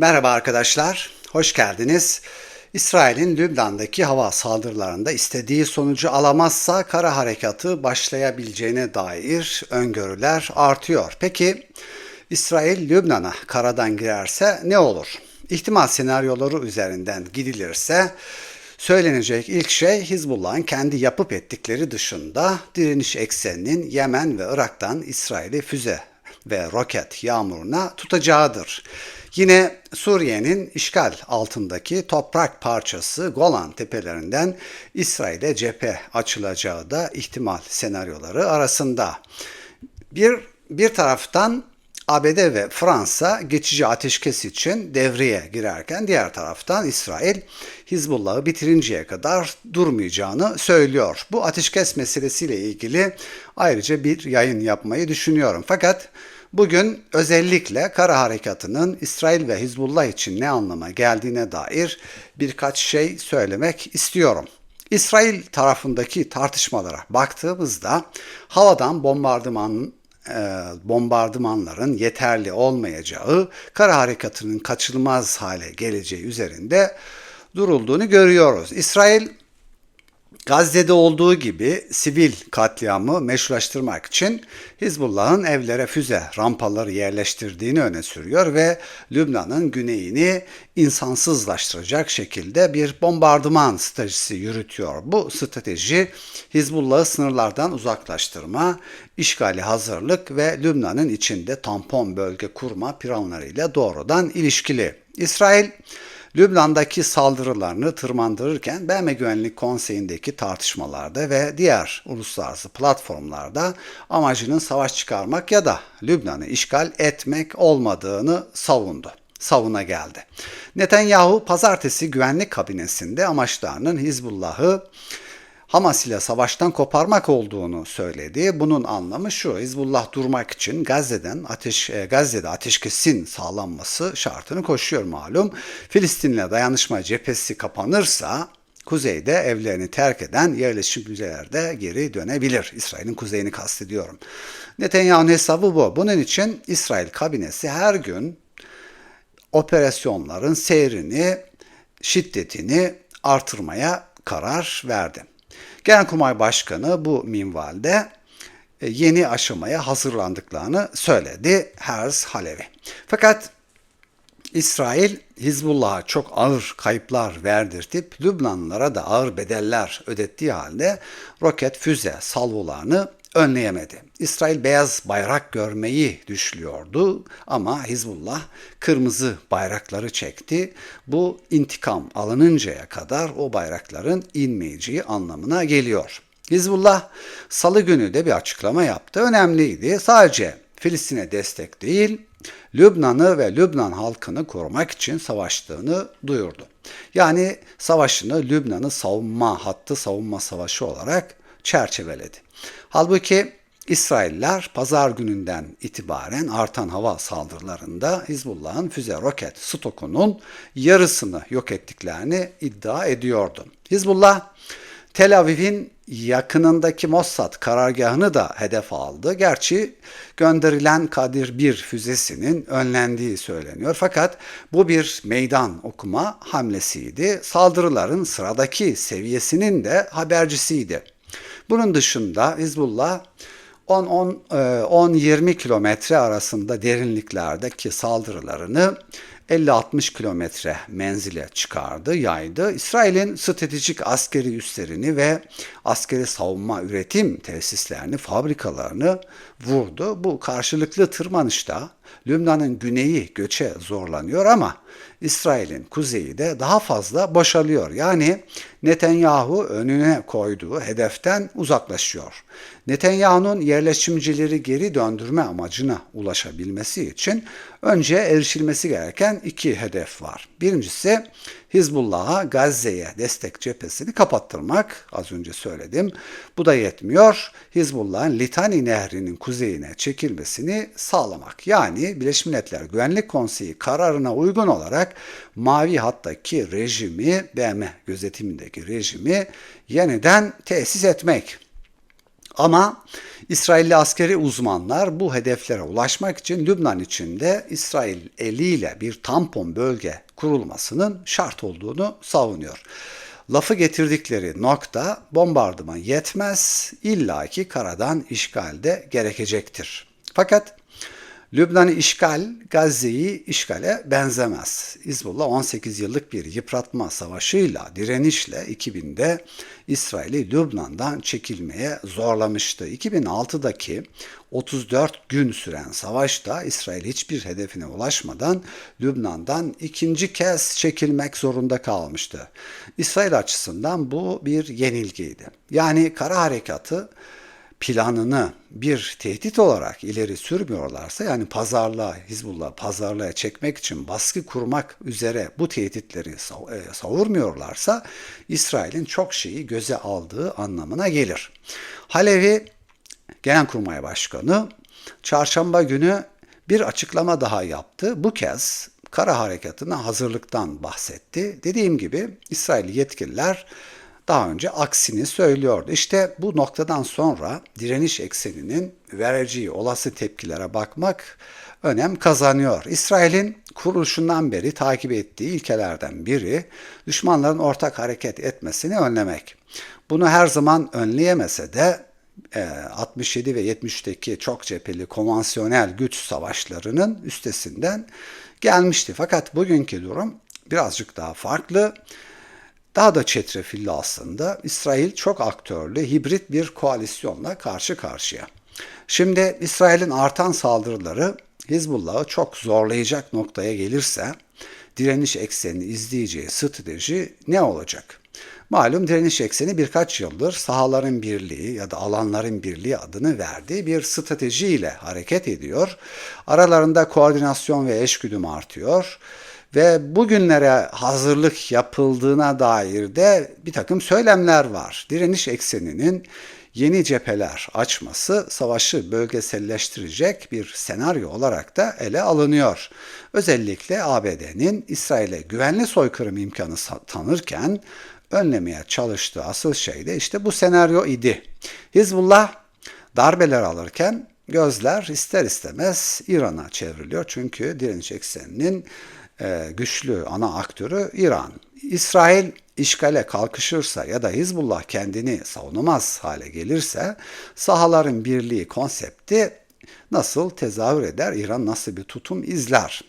Merhaba arkadaşlar, hoş geldiniz. İsrail'in Lübnan'daki hava saldırılarında istediği sonucu alamazsa kara harekatı başlayabileceğine dair öngörüler artıyor. Peki İsrail Lübnan'a karadan girerse ne olur? İhtimal senaryoları üzerinden gidilirse Söylenecek ilk şey Hizbullah'ın kendi yapıp ettikleri dışında direniş ekseninin Yemen ve Irak'tan İsrail'i füze ve roket yağmuruna tutacağıdır. Yine Suriye'nin işgal altındaki toprak parçası Golan tepelerinden İsrail'e cephe açılacağı da ihtimal senaryoları arasında. Bir bir taraftan ABD ve Fransa geçici ateşkes için devreye girerken diğer taraftan İsrail Hizbullah'ı bitirinceye kadar durmayacağını söylüyor. Bu ateşkes meselesiyle ilgili ayrıca bir yayın yapmayı düşünüyorum. Fakat bugün özellikle kara harekatının İsrail ve Hizbullah için ne anlama geldiğine dair birkaç şey söylemek istiyorum. İsrail tarafındaki tartışmalara baktığımızda havadan bombardımanın e, bombardımanların yeterli olmayacağı, kara harekatının kaçınılmaz hale geleceği üzerinde durulduğunu görüyoruz. İsrail Gazze'de olduğu gibi sivil katliamı meşrulaştırmak için Hizbullah'ın evlere füze rampaları yerleştirdiğini öne sürüyor ve Lübnan'ın güneyini insansızlaştıracak şekilde bir bombardıman stratejisi yürütüyor. Bu strateji Hizbullah'ı sınırlardan uzaklaştırma, işgali hazırlık ve Lübnan'ın içinde tampon bölge kurma planlarıyla doğrudan ilişkili. İsrail Lübnan'daki saldırılarını tırmandırırken BM Güvenlik Konseyi'ndeki tartışmalarda ve diğer uluslararası platformlarda amacının savaş çıkarmak ya da Lübnan'ı işgal etmek olmadığını savundu savuna geldi. Netanyahu pazartesi güvenlik kabinesinde amaçlarının Hizbullah'ı Hamas ile savaştan koparmak olduğunu söyledi. Bunun anlamı şu, Hizbullah durmak için Gazze'den ateş e, Gazze'de ateşkesin sağlanması şartını koşuyor malum. Filistin'le dayanışma cephesi kapanırsa kuzeyde evlerini terk eden yerleşim müzelerde geri dönebilir. İsrail'in kuzeyini kastediyorum. Netanyahu'nun hesabı bu. Bunun için İsrail kabinesi her gün operasyonların seyrini, şiddetini artırmaya karar verdi. Genelkurmay Başkanı bu minvalde e, yeni aşamaya hazırlandıklarını söyledi Herz Halevi. Fakat İsrail Hizbullah'a çok ağır kayıplar verdirtip Lübnanlılara da ağır bedeller ödettiği halde roket füze salvolarını önleyemedi. İsrail beyaz bayrak görmeyi düşlüyordu ama Hizbullah kırmızı bayrakları çekti. Bu intikam alınıncaya kadar o bayrakların inmeyeceği anlamına geliyor. Hizbullah salı günü de bir açıklama yaptı. Önemliydi. Sadece Filistin'e destek değil, Lübnan'ı ve Lübnan halkını korumak için savaştığını duyurdu. Yani savaşını Lübnan'ı savunma hattı savunma savaşı olarak çerçeveledi. Halbuki İsrailler pazar gününden itibaren artan hava saldırılarında Hizbullah'ın füze roket stokunun yarısını yok ettiklerini iddia ediyordu. Hizbullah Tel Aviv'in yakınındaki Mossad karargahını da hedef aldı. Gerçi gönderilen Kadir 1 füzesinin önlendiği söyleniyor. Fakat bu bir meydan okuma hamlesiydi. Saldırıların sıradaki seviyesinin de habercisiydi. Bunun dışında Hizbullah 10-20 e, kilometre arasında derinliklerdeki saldırılarını 50-60 kilometre menzile çıkardı, yaydı. İsrail'in stratejik askeri üslerini ve askeri savunma üretim tesislerini, fabrikalarını vurdu. Bu karşılıklı tırmanışta Lübnan'ın güneyi göçe zorlanıyor ama İsrail'in kuzeyi de daha fazla boşalıyor. Yani Netanyahu önüne koyduğu hedeften uzaklaşıyor. Netanyahu'nun yerleşimcileri geri döndürme amacına ulaşabilmesi için önce erişilmesi gereken iki hedef var. Birincisi Hizbullah'a Gazze'ye destek cephesini kapattırmak. Az önce söyledim. Bu da yetmiyor. Hizbullah'ın Litani Nehri'nin kuzeyine çekilmesini sağlamak. Yani Birleşmiş Milletler Güvenlik Konseyi kararına uygun olarak mavi hattaki rejimi, BM gözetimindeki rejimi yeniden tesis etmek. Ama İsrailli askeri uzmanlar bu hedeflere ulaşmak için Lübnan içinde İsrail eliyle bir tampon bölge kurulmasının şart olduğunu savunuyor. Lafı getirdikleri nokta bombardıman yetmez, illaki karadan işgalde gerekecektir. Fakat Lübnan'ı işgal, Gazze'yi işgale benzemez. Hizbullah 18 yıllık bir yıpratma savaşıyla, direnişle 2000'de İsrail'i Lübnan'dan çekilmeye zorlamıştı. 2006'daki 34 gün süren savaşta İsrail hiçbir hedefine ulaşmadan Lübnan'dan ikinci kez çekilmek zorunda kalmıştı. İsrail açısından bu bir yenilgiydi. Yani kara harekatı planını bir tehdit olarak ileri sürmüyorlarsa yani pazarlığa, Hizbullah pazarlığa çekmek için baskı kurmak üzere bu tehditleri e, savurmuyorlarsa İsrail'in çok şeyi göze aldığı anlamına gelir. Halevi Genelkurmay Başkanı çarşamba günü bir açıklama daha yaptı. Bu kez kara harekatına hazırlıktan bahsetti. Dediğim gibi İsrail yetkililer daha önce aksini söylüyordu. İşte bu noktadan sonra direniş ekseninin vereceği olası tepkilere bakmak önem kazanıyor. İsrail'in kuruluşundan beri takip ettiği ilkelerden biri düşmanların ortak hareket etmesini önlemek. Bunu her zaman önleyemese de 67 e, ve 73'teki çok cepheli konvansiyonel güç savaşlarının üstesinden gelmişti. Fakat bugünkü durum birazcık daha farklı. Daha da çetrefilli aslında İsrail çok aktörlü hibrit bir koalisyonla karşı karşıya. Şimdi İsrail'in artan saldırıları Hizbullah'ı çok zorlayacak noktaya gelirse direniş eksenini izleyeceği strateji ne olacak? Malum direniş ekseni birkaç yıldır sahaların birliği ya da alanların birliği adını verdiği bir stratejiyle hareket ediyor. Aralarında koordinasyon ve eşgüdüm artıyor ve bugünlere hazırlık yapıldığına dair de bir takım söylemler var. Direniş ekseninin yeni cepheler açması savaşı bölgeselleştirecek bir senaryo olarak da ele alınıyor. Özellikle ABD'nin İsrail'e güvenli soykırım imkanı tanırken önlemeye çalıştığı asıl şey de işte bu senaryo idi. Hizbullah darbeler alırken gözler ister istemez İran'a çevriliyor. Çünkü direniş ekseninin güçlü ana aktörü İran. İsrail işgale kalkışırsa ya da Hizbullah kendini savunamaz hale gelirse sahaların birliği konsepti nasıl tezahür eder, İran nasıl bir tutum izler?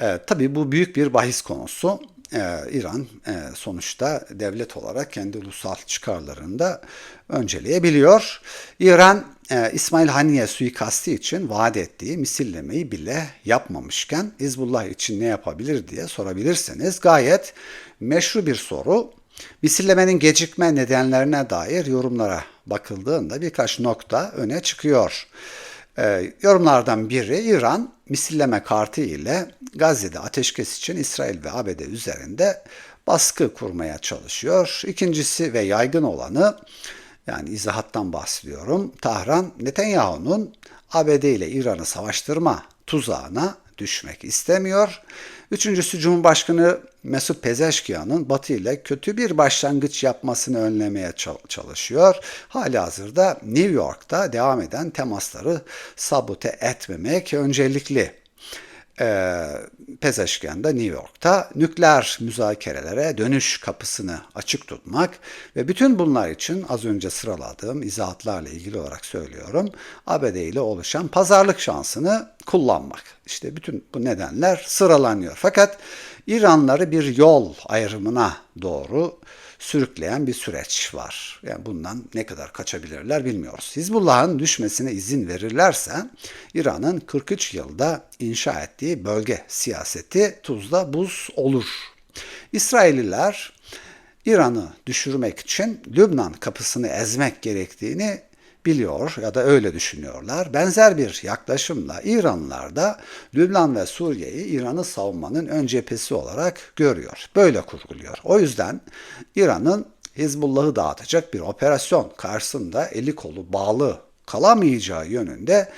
E, tabii bu büyük bir bahis konusu e, İran e, sonuçta devlet olarak kendi ulusal çıkarlarını da önceleyebiliyor. İran e, İsmail Haniye suikasti için vaat ettiği misillemeyi bile yapmamışken Hizbullah için ne yapabilir diye sorabilirseniz gayet meşru bir soru. Misillemenin gecikme nedenlerine dair yorumlara bakıldığında birkaç nokta öne çıkıyor. E, yorumlardan biri İran misilleme kartı ile Gazze'de ateşkes için İsrail ve ABD üzerinde baskı kurmaya çalışıyor. İkincisi ve yaygın olanı yani izahattan bahsediyorum. Tahran Netanyahu'nun ABD ile İran'ı savaştırma tuzağına düşmek istemiyor. Üçüncüsü Cumhurbaşkanı Mesut Pezeşkiyan'ın Batı ile kötü bir başlangıç yapmasını önlemeye çalışıyor. Hali hazırda New York'ta devam eden temasları sabote etmemek öncelikli e, Pezeşken de New York'ta nükleer müzakerelere dönüş kapısını açık tutmak ve bütün bunlar için az önce sıraladığım izahatlarla ilgili olarak söylüyorum ABD ile oluşan pazarlık şansını kullanmak. İşte bütün bu nedenler sıralanıyor. Fakat İranları bir yol ayrımına doğru sürükleyen bir süreç var. Yani bundan ne kadar kaçabilirler bilmiyoruz. Hizbullah'ın düşmesine izin verirlerse İran'ın 43 yılda inşa ettiği bölge siyaseti tuzla buz olur. İsrailliler İran'ı düşürmek için Lübnan kapısını ezmek gerektiğini biliyor ya da öyle düşünüyorlar. Benzer bir yaklaşımla İranlılar da Lübnan ve Suriye'yi İran'ı savunmanın ön cephesi olarak görüyor. Böyle kurguluyor. O yüzden İran'ın Hizbullah'ı dağıtacak bir operasyon karşısında eli kolu bağlı kalamayacağı yönünde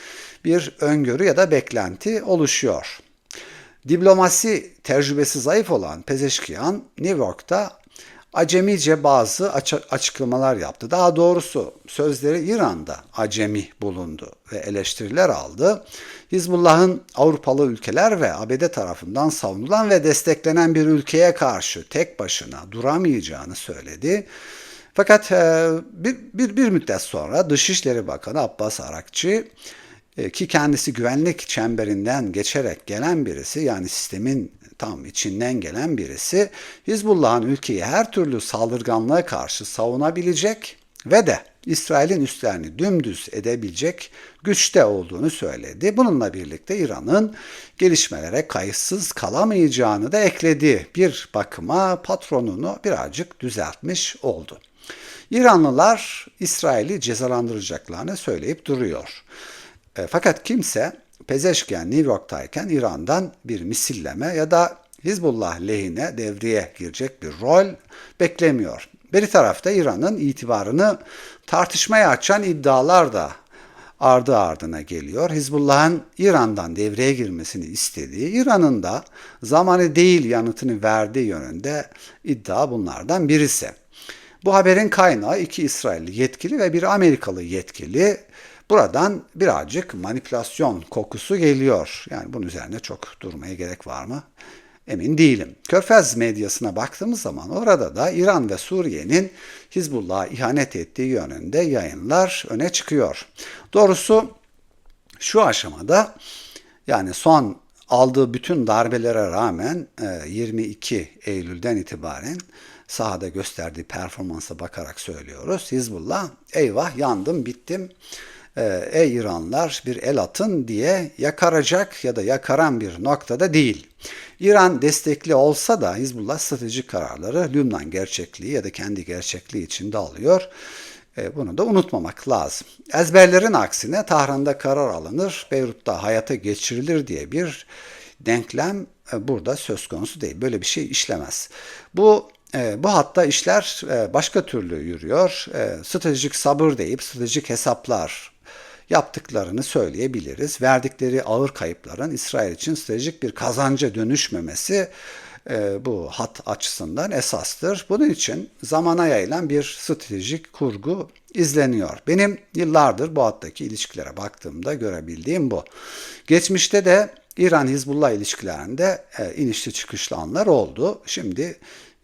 bir öngörü ya da beklenti oluşuyor. Diplomasi tecrübesi zayıf olan Pezeşkiyan New York'ta acemice bazı aç- açıklamalar yaptı. Daha doğrusu sözleri İran'da acemi bulundu ve eleştiriler aldı. Hizbullah'ın Avrupalı ülkeler ve ABD tarafından savunulan ve desteklenen bir ülkeye karşı tek başına duramayacağını söyledi. Fakat e, bir, bir, bir müddet sonra Dışişleri Bakanı Abbas Arakçı ki kendisi güvenlik çemberinden geçerek gelen birisi yani sistemin tam içinden gelen birisi Hizbullah'ın ülkeyi her türlü saldırganlığa karşı savunabilecek ve de İsrail'in üstlerini dümdüz edebilecek güçte olduğunu söyledi. Bununla birlikte İran'ın gelişmelere kayıtsız kalamayacağını da ekledi. Bir bakıma patronunu birazcık düzeltmiş oldu. İranlılar İsrail'i cezalandıracaklarını söyleyip duruyor. E, fakat kimse Pezeşken New York'tayken İran'dan bir misilleme ya da Hizbullah lehine devreye girecek bir rol beklemiyor. Bir tarafta İran'ın itibarını tartışmaya açan iddialar da ardı ardına geliyor. Hizbullah'ın İran'dan devreye girmesini istediği, İran'ın da zamanı değil yanıtını verdiği yönünde iddia bunlardan birisi. Bu haberin kaynağı iki İsrailli yetkili ve bir Amerikalı yetkili. Buradan birazcık manipülasyon kokusu geliyor. Yani bunun üzerine çok durmaya gerek var mı? Emin değilim. Körfez medyasına baktığımız zaman orada da İran ve Suriye'nin Hizbullah'a ihanet ettiği yönünde yayınlar öne çıkıyor. Doğrusu şu aşamada yani son aldığı bütün darbelere rağmen 22 Eylül'den itibaren sahada gösterdiği performansa bakarak söylüyoruz. Hizbullah eyvah yandım bittim ey İranlar bir el atın diye yakaracak ya da yakaran bir noktada değil. İran destekli olsa da Hizbullah stratejik kararları Lübnan gerçekliği ya da kendi gerçekliği içinde alıyor. Bunu da unutmamak lazım. Ezberlerin aksine Tahran'da karar alınır, Beyrut'ta hayata geçirilir diye bir denklem burada söz konusu değil. Böyle bir şey işlemez. Bu bu hatta işler başka türlü yürüyor. Stratejik sabır deyip stratejik hesaplar yaptıklarını söyleyebiliriz. Verdikleri ağır kayıpların İsrail için stratejik bir kazanca dönüşmemesi e, bu hat açısından esastır. Bunun için zamana yayılan bir stratejik kurgu izleniyor. Benim yıllardır bu hattaki ilişkilere baktığımda görebildiğim bu. Geçmişte de İran-Hizbullah ilişkilerinde e, inişli çıkışlı anlar oldu. Şimdi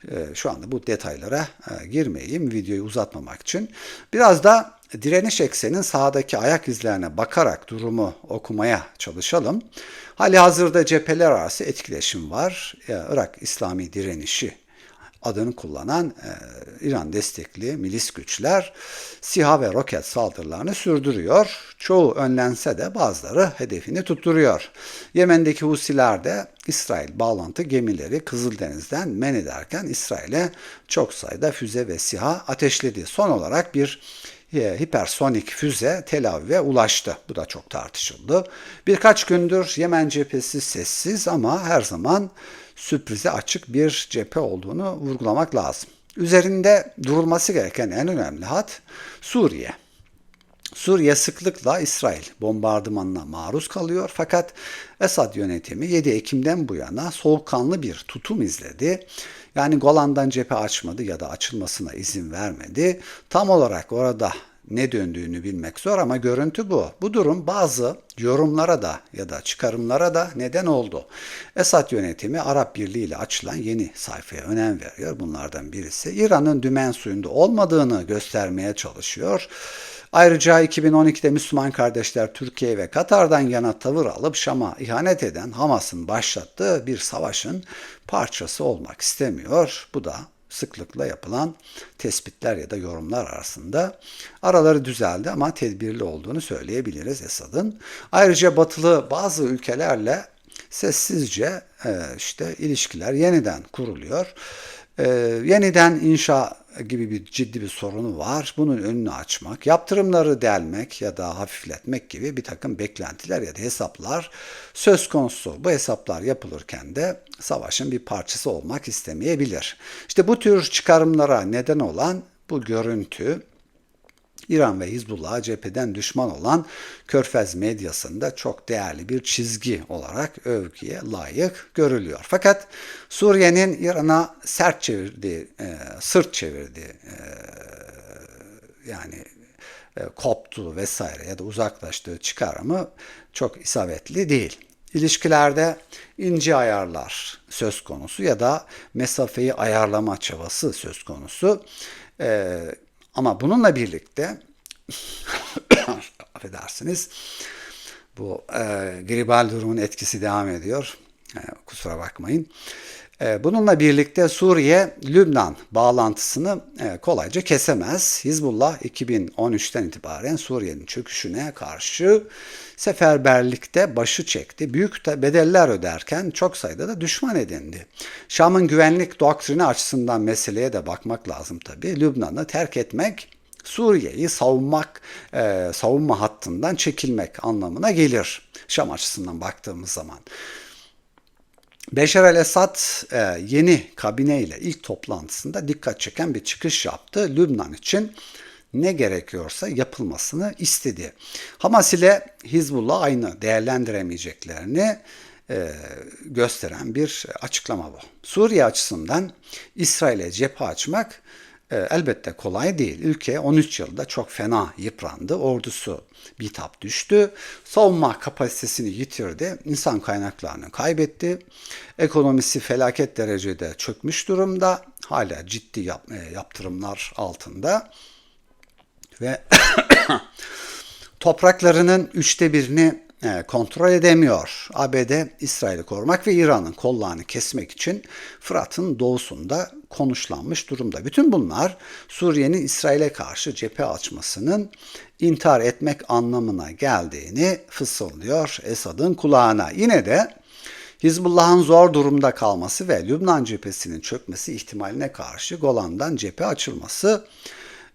e, şu anda bu detaylara e, girmeyeyim videoyu uzatmamak için. Biraz da direniş eksenin sahadaki ayak izlerine bakarak durumu okumaya çalışalım. Hali hazırda cepheler arası etkileşim var. Irak İslami direnişi adını kullanan e, İran destekli milis güçler SİHA ve roket saldırılarını sürdürüyor. Çoğu önlense de bazıları hedefini tutturuyor. Yemen'deki Husiler de İsrail bağlantı gemileri Kızıldeniz'den men ederken İsrail'e çok sayıda füze ve SİHA ateşledi. Son olarak bir hipersonik füze Tel Aviv'e ulaştı. Bu da çok tartışıldı. Birkaç gündür Yemen cephesi sessiz ama her zaman sürprize açık bir cephe olduğunu vurgulamak lazım. Üzerinde durulması gereken en önemli hat Suriye. Suriye sıklıkla İsrail bombardımanına maruz kalıyor fakat Esad yönetimi 7 Ekim'den bu yana soğukkanlı bir tutum izledi. Yani Golan'dan cephe açmadı ya da açılmasına izin vermedi. Tam olarak orada ne döndüğünü bilmek zor ama görüntü bu. Bu durum bazı yorumlara da ya da çıkarımlara da neden oldu. Esad yönetimi Arap Birliği ile açılan yeni sayfaya önem veriyor. Bunlardan birisi İran'ın dümen suyunda olmadığını göstermeye çalışıyor. Ayrıca 2012'de Müslüman kardeşler Türkiye ve Katar'dan yana tavır alıp Şam'a ihanet eden Hamas'ın başlattığı bir savaşın parçası olmak istemiyor. Bu da sıklıkla yapılan tespitler ya da yorumlar arasında araları düzeldi ama tedbirli olduğunu söyleyebiliriz Esad'ın. Ayrıca batılı bazı ülkelerle sessizce işte ilişkiler yeniden kuruluyor. yeniden inşa gibi bir ciddi bir sorunu var. Bunun önünü açmak, yaptırımları delmek ya da hafifletmek gibi bir takım beklentiler ya da hesaplar söz konusu. Bu hesaplar yapılırken de savaşın bir parçası olmak istemeyebilir. İşte bu tür çıkarımlara neden olan bu görüntü İran ve Hizbullah'a cepheden düşman olan Körfez medyasında çok değerli bir çizgi olarak övgüye layık görülüyor. Fakat Suriye'nin İran'a sert çevirdiği, e, sırt çevirdiği, e, yani e, koptu vesaire ya da uzaklaştığı çıkarımı çok isabetli değil. İlişkilerde ince ayarlar söz konusu ya da mesafeyi ayarlama çabası söz konusu. Ee, ama bununla birlikte affedersiniz bu e, gribal durumun etkisi devam ediyor. E, kusura bakmayın. E, bununla birlikte Suriye Lübnan bağlantısını e, kolayca kesemez. Hizbullah 2013'ten itibaren Suriye'nin çöküşüne karşı seferberlikte başı çekti. Büyük de bedeller öderken çok sayıda da düşman edindi. Şam'ın güvenlik doktrini açısından meseleye de bakmak lazım tabii. Lübnan'ı terk etmek Suriye'yi savunmak, e, savunma hattından çekilmek anlamına gelir. Şam açısından baktığımız zaman. Beşar el-Esad e, yeni kabine ile ilk toplantısında dikkat çeken bir çıkış yaptı. Lübnan için ne gerekiyorsa yapılmasını istedi. Hamas ile Hizbullah aynı değerlendiremeyeceklerini e, gösteren bir açıklama bu. Suriye açısından İsrail'e cephe açmak elbette kolay değil. Ülke 13 yılda çok fena yıprandı. Ordusu bitap düştü. Savunma kapasitesini yitirdi. İnsan kaynaklarını kaybetti. Ekonomisi felaket derecede çökmüş durumda. Hala ciddi yap, e, yaptırımlar altında. Ve topraklarının üçte birini e, kontrol edemiyor. ABD İsrail'i korumak ve İran'ın kollarını kesmek için Fırat'ın doğusunda konuşlanmış durumda. Bütün bunlar Suriye'nin İsrail'e karşı cephe açmasının intihar etmek anlamına geldiğini fısıldıyor Esad'ın kulağına. Yine de Hizbullah'ın zor durumda kalması ve Lübnan cephesinin çökmesi ihtimaline karşı Golan'dan cephe açılması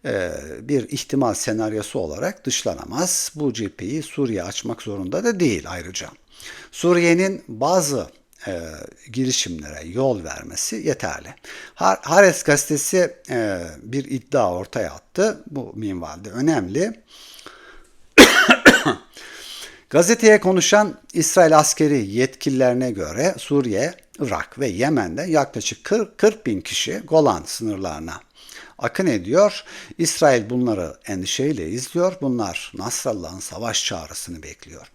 e, bir ihtimal senaryosu olarak dışlanamaz. Bu cepheyi Suriye açmak zorunda da değil ayrıca. Suriye'nin bazı e, girişimlere yol vermesi yeterli. Hares gazetesi e, bir iddia ortaya attı. Bu minvalde önemli. Gazeteye konuşan İsrail askeri yetkililerine göre Suriye, Irak ve Yemen'de yaklaşık 40, 40 bin kişi Golan sınırlarına akın ediyor. İsrail bunları endişeyle izliyor. Bunlar Nasrallah'ın savaş çağrısını bekliyor.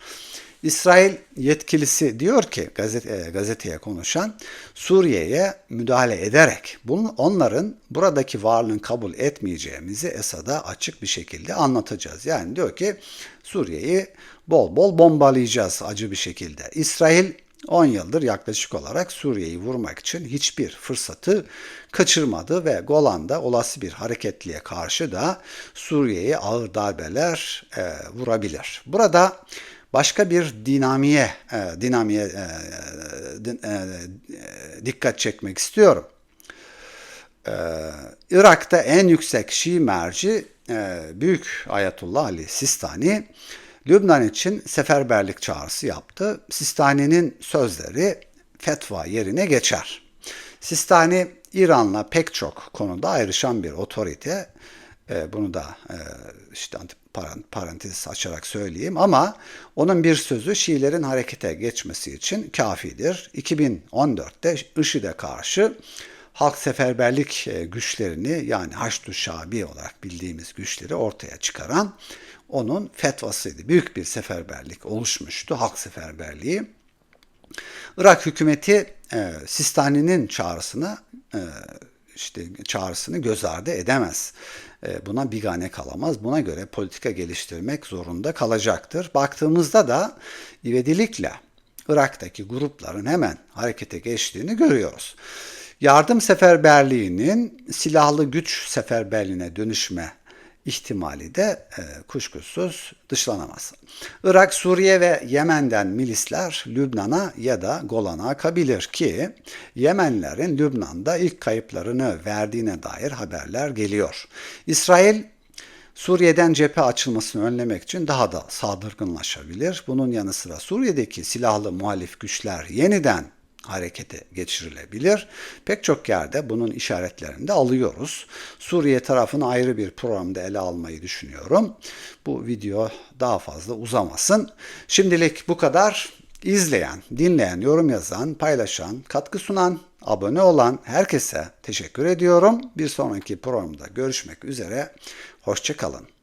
İsrail yetkilisi diyor ki gazete, gazeteye konuşan Suriye'ye müdahale ederek bunun, onların buradaki varlığını kabul etmeyeceğimizi Esad'a açık bir şekilde anlatacağız. Yani diyor ki Suriye'yi bol bol bombalayacağız acı bir şekilde. İsrail 10 yıldır yaklaşık olarak Suriye'yi vurmak için hiçbir fırsatı kaçırmadı ve Golan'da olası bir hareketliğe karşı da Suriye'ye ağır darbeler e, vurabilir. Burada başka bir dinamiğe, e, dinamiğe e, din, e, dikkat çekmek istiyorum. E, Irak'ta en yüksek Şii merci e, Büyük Ayetullah Ali Sistani Lübnan için seferberlik çağrısı yaptı. Sistani'nin sözleri fetva yerine geçer. Sistani İran'la pek çok konuda ayrışan bir otorite. E, bunu da e, işte parantez açarak söyleyeyim ama onun bir sözü Şiilerin harekete geçmesi için kafidir. 2014'te IŞİD'e karşı halk seferberlik e, güçlerini yani Haçlı Şabi olarak bildiğimiz güçleri ortaya çıkaran onun fetvasıydı. Büyük bir seferberlik oluşmuştu, halk seferberliği. Irak hükümeti e, Sistani'nin çağrısına e, işte çağrısını göz ardı edemez. E, buna bigane kalamaz. Buna göre politika geliştirmek zorunda kalacaktır. Baktığımızda da ivedilikle Irak'taki grupların hemen harekete geçtiğini görüyoruz. Yardım seferberliğinin silahlı güç seferberliğine dönüşme ihtimali de e, kuşkusuz dışlanamaz. Irak, Suriye ve Yemen'den milisler Lübnan'a ya da Golan'a akabilir ki Yemenlerin Lübnan'da ilk kayıplarını verdiğine dair haberler geliyor. İsrail Suriye'den cephe açılmasını önlemek için daha da saldırgınlaşabilir. Bunun yanı sıra Suriye'deki silahlı muhalif güçler yeniden harekete geçirilebilir. Pek çok yerde bunun işaretlerini de alıyoruz. Suriye tarafını ayrı bir programda ele almayı düşünüyorum. Bu video daha fazla uzamasın. Şimdilik bu kadar. İzleyen, dinleyen, yorum yazan, paylaşan, katkı sunan, abone olan herkese teşekkür ediyorum. Bir sonraki programda görüşmek üzere. Hoşçakalın.